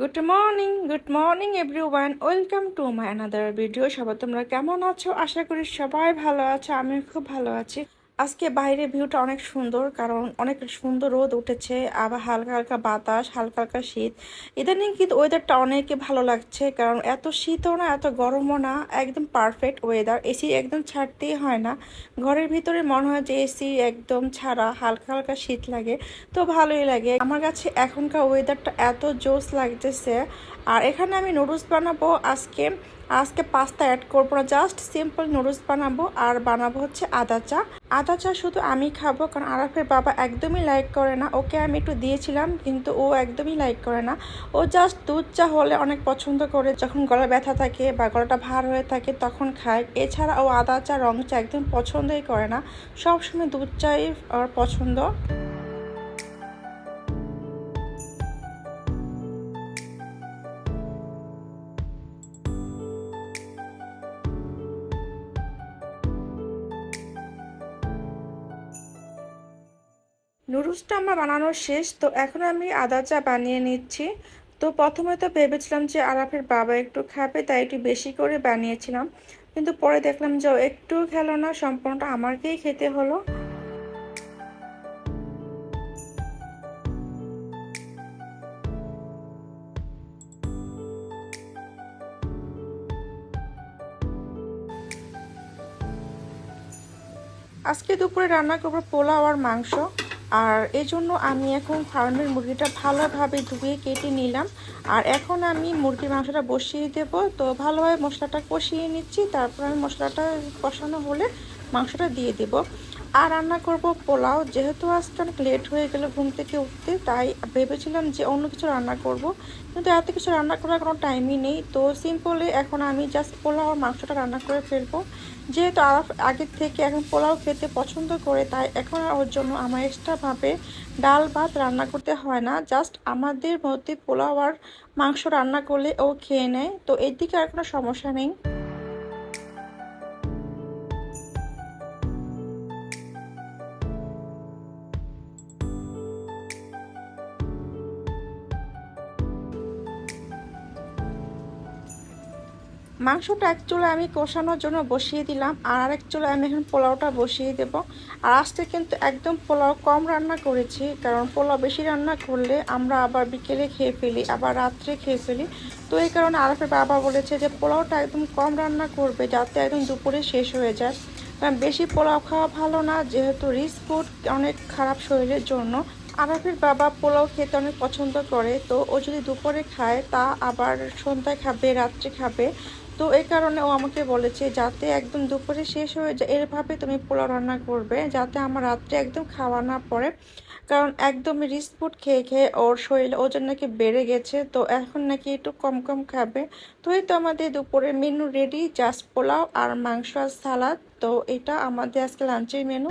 Good morning good morning everyone welcome to my another video সবাই, তোমরা কেমন আছো? আশা করি সবাই ভালো আছো, আমিও খুব ভালো আছি। আজকে বাইরে ভিউটা অনেক সুন্দর, কারণ অনেক সুন্দর রোদ উঠেছে, আবার হালকা হালকা বাতাস, হালকা হালকা শীত। ইদানিং কিন্তু ওয়েদারটা অনেকে ভালো লাগছে, কারণ এত শীতও না, এত গরমও না, একদম পারফেক্ট ওয়েদার এসি একদম ছাড়তেই হয় না। ঘরের ভিতরে মনে হয় যে এসি একদম ছাড়া, হালকা হালকা শীত লাগে, তো ভালোই লাগে। আমার কাছে এখনকার ওয়েদারটা এত জোস লাগতেছে, আর এখানে আমি নুডলস বানাবো আজকে। আজকে পাস্তা অ্যাড করব না জাস্ট সিম্পল নুডলস বানাবো, আর বানাবো হচ্ছে আদা চা। আদা চা শুধু আমি খাব, কারণ আরাফের বাবা একদমই লাইক করে না। ওকে আমি একটু দিয়েছিলাম, কিন্তু ও একদমই লাইক করে না। ও জাস্ট দুধ চা হলে অনেক পছন্দ করে, যখন গলা ব্যথা থাকে বা গলাটা ভার হয়ে থাকে তখন খায়। এছাড়া ও আদা চা, রং চা একদম পছন্দই করে না। সবসময় দুধ চাই ওর পছন্দ। নুডলসটা আমার বানানো শেষ, তো এখন আমি আদা চা বানিয়ে নিচ্ছি। তো প্রথমে তো ভেবেছিলাম যে আরাফের বাবা একটু খাবে, তাই একটু বেশি করে বানিয়েছিলাম। কিন্তু পরে দেখলাম যে একটু খেলো না, সম্পূর্ণটা আমাকেই খেতে হলো। আজকে দুপুরে রান্না করব পোলাও আর মাংস। আর এই জন্য আমি এখন ফার্মের মুরগিটা ভালোভাবে ধুয়ে কেটে নিলাম। আর এখন আমি মুরগির মাংসটা বসিয়ে দেব। তো ভালোভাবে মশলাটা কষিয়ে নিচ্ছি। তারপর আমি মশলাটা কষানো হলে মাংসটা দিয়ে দেব। আর রান্না করব পোলাও। যেহেতু আজকে অনেক লেট হয়ে গেল ঘুম থেকে উঠতে, তাই ভেবেছিলাম যে অন্য কিছু রান্না করব। কিন্তু এত কিছু রান্না করার কোনো টাইমই নেই। তো সিম্পলি এখন আমি জাস্ট পোলাও আর মাংসটা রান্না করে ফেলব। যেহেতু আরাফ আগের থেকে এখন পোলাও খেতে পছন্দ করে, তাই এখন আর ওর জন্য আমার এক্সট্রাভাবে ডাল ভাত রান্না করতে হয় না। জাস্ট আমাদের মধ্যে পোলাও আর মাংস রান্না করলে ও খেয়ে নেয়। তো এর দিকে আর কোনো সমস্যা নেই। মাংসটা এক চুলে আমি কষানোর জন্য বসিয়ে দিলাম, আর আরেক চুলে আমি এখন পোলাওটা বসিয়ে দেব। আর আজকে কিন্তু একদম পোলাও কম রান্না করেছি, কারণ পোলাও বেশি রান্না করলে আমরা আবার বিকেলে খেয়ে ফেলি, আবার রাত্রে খেয়ে ফেলি। তো এই কারণে আরফের বাবা বলেছে যে, পোলাওটা একদম কম রান্না করবে যাতে একদম দুপুরে শেষ হয়ে যায়। কারণ বেশি পোলাও খাওয়া ভালো না, যেহেতু রিচ ফুড অনেক খারাপ শরীরের জন্য। আরাফের বাবা পোলাও খেতে অনেক পছন্দ করে, তো ও যদি দুপুরে খায় তা আবার সন্ধ্যায় খাবে, রাত্রে খাবে। তো এই কারণে ও আমাকে বলেছে যাতে একদম দুপুরে শেষ হয়ে যায়। এরভাবে তুমি পোলাও রান্না করবে, যাতে আমার রাত্রে একদম খাওয়া না পড়ে। কারণ একদম রিস্ক ফুড খেয়ে খেয়ে ওর শরীর ওজন নাকি বেড়ে গেছে, তো এখন নাকি একটু কম কম খাবে। তো এই তো আমাদের দুপুরে মেনু রেডি জাস্ট পোলাও আর মাংস আর সালাদ তো এটা আমাদের আজকে লাঞ্চের মেনু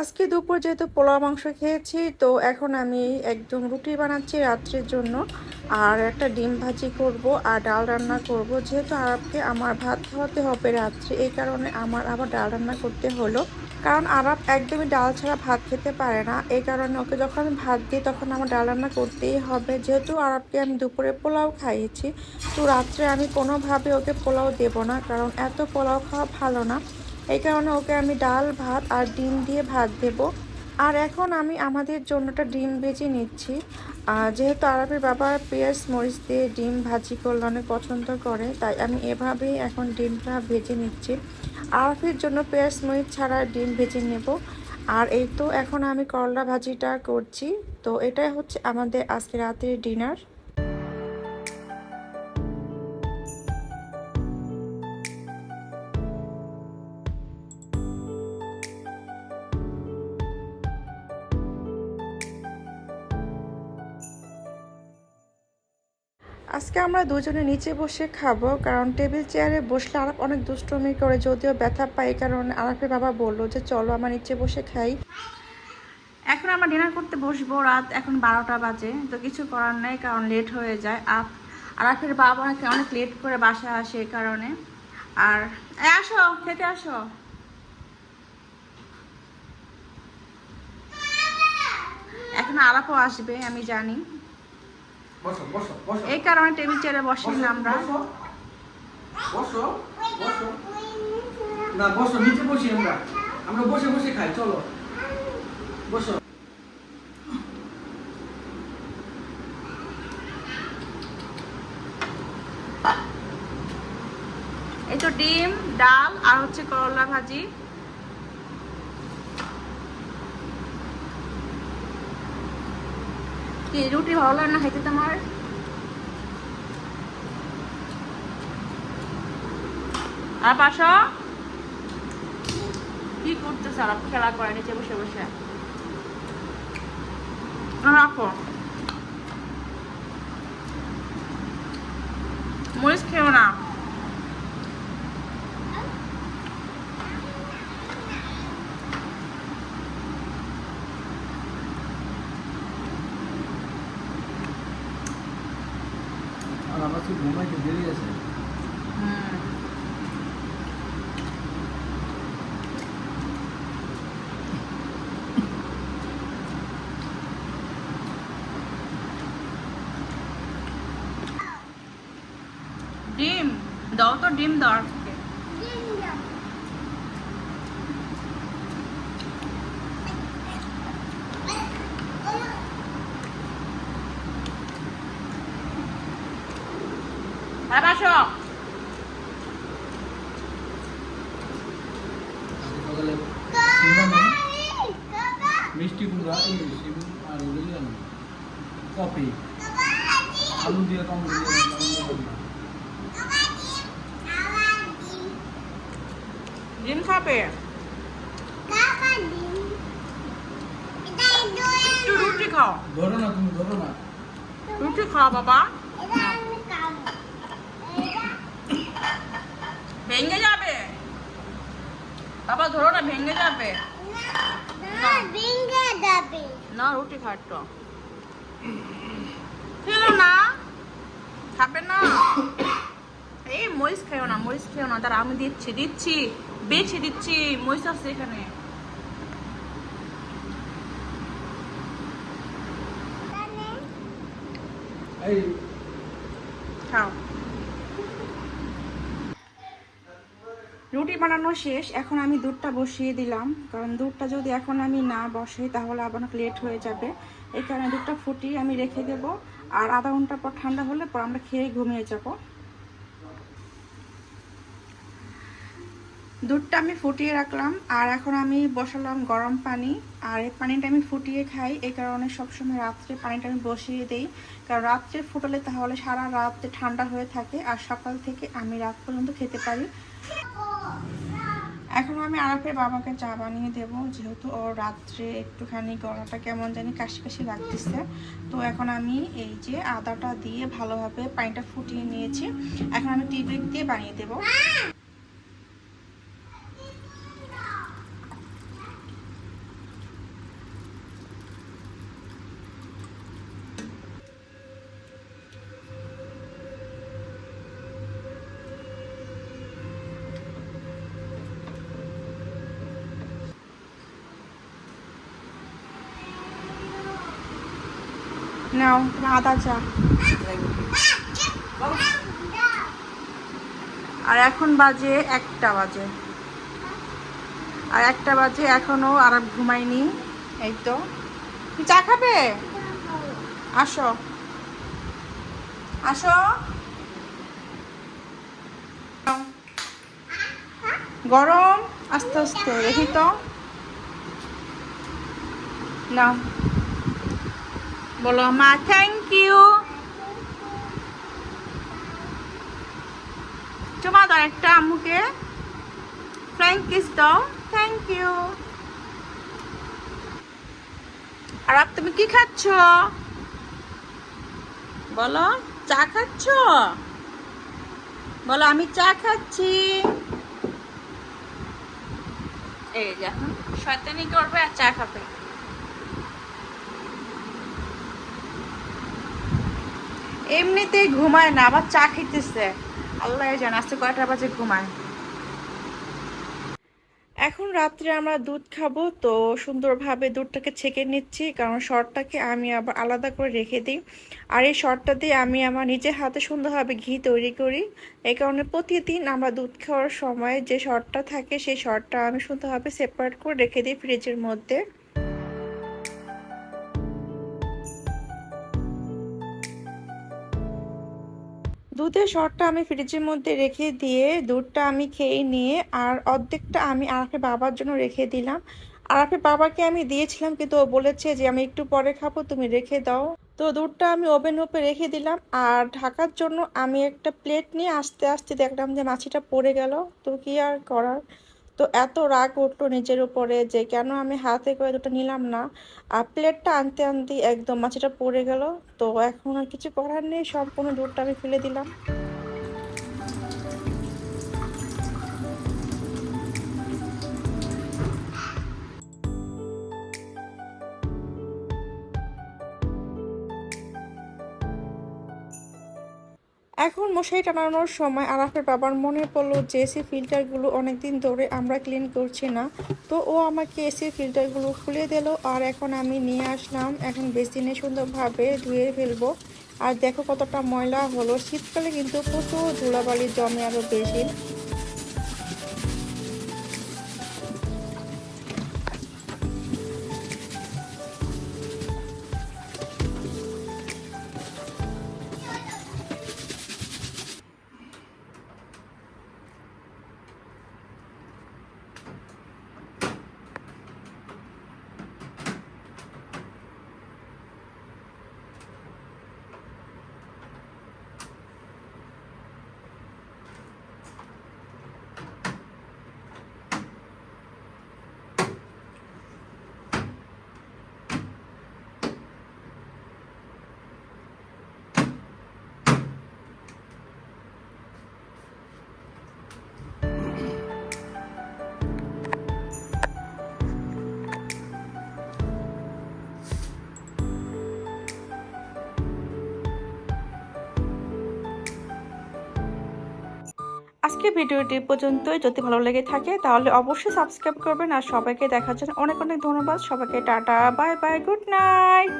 আজকে দুপুর যেহেতু পোলাও মাংস খেয়েছি, তো এখন আমি একদম রুটি বানাচ্ছি রাত্রের জন্য। আর একটা ডিম ভাজি করব আর ডাল রান্না করব। যেহেতু আরবকে আমার ভাত খাওয়াতে হবে রাত্রে, এই কারণে আমার আবার ডাল রান্না করতে হলো। কারণ আরব একদমই ডাল ছাড়া ভাত খেতে পারে না, এই কারণে ওকে যখন আমি ভাত দিই তখন আমার ডাল রান্না করতেই হবে। যেহেতু আরবকে আমি দুপুরে পোলাও খাইয়েছি, তো রাত্রে আমি কোনোভাবে ওকে পোলাও দেব না, কারণ এত পোলাও খাওয়া ভালো না। এই কারণে ওকে আমি ডাল, ভাত আর ডিম দিয়ে ভাত দেব। আর এখন আমি আমাদের জন্যটা ডিম ভেজে নিচ্ছি। আর যেহেতু আরবের বাবা পেঁয়াজ, মরিচ দিয়ে ডিম ভাজি করলে অনেক পছন্দ করে, তাই আমি এভাবেই এখন ডিমটা ভেজে নিচ্ছি। আরফের জন্য পেঁয়াজ, মরিচ ছাড়া ডিম ভেজে নেব। আর এই তো এখন আমি করলা ভাজিটা করছি। তো এটাই হচ্ছে আমাদের আজকে রাতের ডিনার। আমরা দুজনে নিচে বসে খাব, কারণ টেবিল চেয়ারে বসলে আরব অনেক দুষ্টমি করে, যদিও ব্যথা পাই কারণ আরফের বাবা বলল যে, চলো আমার নিচে বসে খাই। এখন আমরা ডিনার করতে বসবো রাত এখন বারোটা বাজে, তো কিছু করার নেই কারণ লেট হয়ে যায়। আপ আরাফের বাবা নাকি অনেক লেট করে বাসা আসে এই কারণে। আর আসো, খেতে আসো। এখন আরাফও আসবে, আমি জানি। এই কারণে টেবিল চেয়ারে আমরা। বসো বসো বসো। না বসো নিচে বসি আমরা। আমরা বসে বসে খাই চলো। বসো। এই তো ডিম ডাল আর হচ্ছে করলা ভাজি। কি, রুটি ভালো লাগে না খাইতে তোমার? আর পাশো কি করতেছে আর খেলা করে নিচে বসে বসে। রাখো। মরিচ খেও না আর আমার কি ঘুমাইতে দেরি আছে হুম ডিম দাও তো ডিম দাও আজকে। সিনেমা মিষ্টি কুমড়া আর কফি আলু দিয়ে কম ডিম খাবে একটু রুটি খাও। ধরো না তুমি ধরো না। রুটি খাও বাবা। ভেঙে যাবে। বাবা ধরো না ভেঙে যাবে। না রুটি খাট্ট খেলো না। খাবে না। এই মরিচ খেও না মরিচ খেও না। তার আমি দিচ্ছি দিচ্ছি বেছে দিচ্ছি মরিচ আছে এখানে। খাও। রুটি বানানো শেষ এখন আমি দুধটা বসিয়ে দিলাম। কারণ দুধটা যদি এখন আমি না বসাই তাহলে আবার অনেক লেট হয়ে যাবে। এই কারণে দুধটা ফুটিয়ে আমি রেখে দেব। আর আধা ঘণ্টা পর ঠান্ডা হলে পর আমরা খেয়ে ঘুমিয়ে যাব। দুধটা আমি ফুটিয়ে রাখলাম, আর এখন আমি বসালাম গরম পানি, আর এই পানিটা আমি ফুটিয়ে খাই। এই কারণে সবসময় রাত্রে পানিটা আমি বসিয়ে দিই। কারণ রাত্রে ফুটালে তাহলে সারা রাত্রে ঠান্ডা হয়ে থাকে, আর সকাল থেকে আমি রাত পর্যন্ত খেতে পারি। এখন আমি আরাফের বাবাকে চা বানিয়ে দেবো, যেহেতু ওর রাত্রে একটুখানি গলাটা কেমন জানি কাশি কাশি লাগতেছে। তো এখন আমি এই যে আদাটা দিয়ে ভালোভাবে পানিটা ফুটিয়ে নিয়েছি। এখন আমি টি ব্রেক দিয়ে বানিয়ে দেবো। নাও আদা চা। আর এখন বাজে একটা বাজে। আর একটা বাজে এখনও, আর ঘুমাইনি। এই তো। চা খাবে? আসো। আসো। গরম, আস্তে আস্তে, দেখি তো। না। বলো মা থ্যাংক ইউ চুমা দাও একটা আম্মুকে। ফ্র্যাঙ্ক কিস দাও থ্যাংক ইউ আর আপ তুমি কি খাচ্ছ? বলো, চা খাচ্ছ? বলো, আমি চা খাচ্ছি। এই যে, এখন শয়তানি করবে আর চা খাবে। এমনিতেই ঘুমায় না, আবার চা খেতেছে আল্লাহ জান, আজকে কয়টা বাজে ঘুমায়। এখন রাত্রে আমরা দুধ খাব, তো সুন্দরভাবে দুধটাকে ছেঁকে নিচ্ছি, কারণ শর্টটাকে আমি আবার আলাদা করে রেখে দিই। আর এই শর্টটা দিয়ে আমি আমার নিজের হাতে সুন্দরভাবে ঘি তৈরি করি। এই কারণে প্রতিদিন আমরা দুধ খাওয়ার সময় যে শর্টটা থাকে, সেই শর্টটা আমি সুন্দরভাবে সেপারেট করে রেখে দিই ফ্রিজের মধ্যে। দুধের শরটা আমি ফ্রিজের মধ্যে রেখে দিয়ে দুধটা আমি খেয়ে নিয়ে আর অর্ধেকটা আমি আরাফের বাবার জন্য রেখে দিলাম। আরাফের বাবাকে আমি দিয়েছিলাম, কিন্তু ও বলেছে যে, আমি একটু পরে খাব, তুমি রেখে দাও। তো দুধটা আমি ওভেন ওপে রেখে দিলাম আর ঢাকার জন্য আমি একটা প্লেট নিয়ে আস্তে আস্তে দেখলাম যে, মাছিটা পড়ে গেল। তো কি আর করার? তো এত রাগ উঠল নিজের উপরে যে কেন আমি হাতে করে দুটো নিলাম না? আর প্লেটটা আনতে আনতে একদম মাছিটা পড়ে গেল। তো এখন আর কিছু করার নেই, সম্পূর্ণ দুধটা আমি ফেলে দিলাম। এখন মশাই টানানোর সময় আরাফের বাবার মনে পড়ল যে এসি ফিল্টারগুলো অনেকদিন ধরে আমরা ক্লিন করছি না। তো ও আমাকে এসি ফিল্টারগুলো খুলে দিল আর এখন আমি নিয়ে আসলাম। এখন বেসিনে সুন্দরভাবে ধুয়ে ফেলব। আর দেখো কতটা ময়লা হলো। শীতকালে কিন্তু প্রচুর ধুলাবালি জমে আরও বেশি। আজকে ভিডিওটি পর্যন্তই। যদি ভালো লেগে থাকে, তাহলে অবশ্যই সাবস্ক্রাইব করবেন। আর সবাইকে দেখার জন্য অনেক অনেক ধন্যবাদ। সবাইকে tata, bye bye, good night.